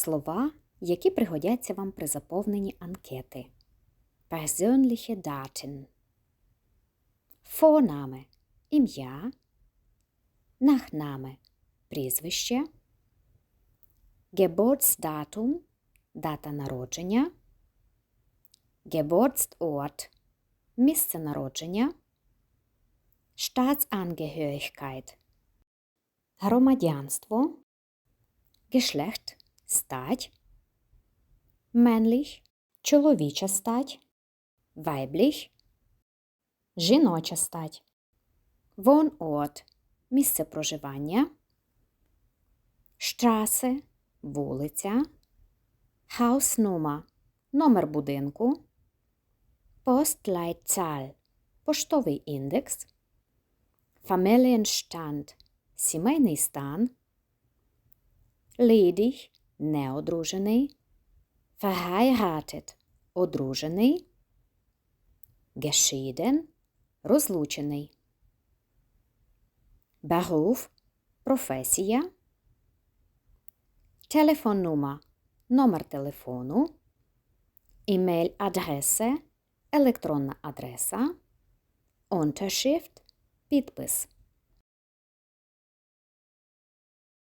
Слова, які пригодяться вам при заповненні анкети. Persönliche Daten. Vorname – ім'я. Nachname – прізвище. Geburtsdatum – дата народження. Geburtsort – місце народження. Staatsangehörigkeit – громадянство. Geschlecht – стать. Männlich – чоловіча стать. Weiblich – жіноча стать. Wohnort – місце проживання. Straße – вулиця. Hausnummer – номер будинку. Postleitzahl – поштовий індекс. Familienstand – сімейний стан. Ledig – неодружений. Verheiratet – одружений. Geschieden – розлучений. Beruf – професія. Телефоннума – номер телефону. Імейл-адреса – електронна адреса. Unterschrift – підпис.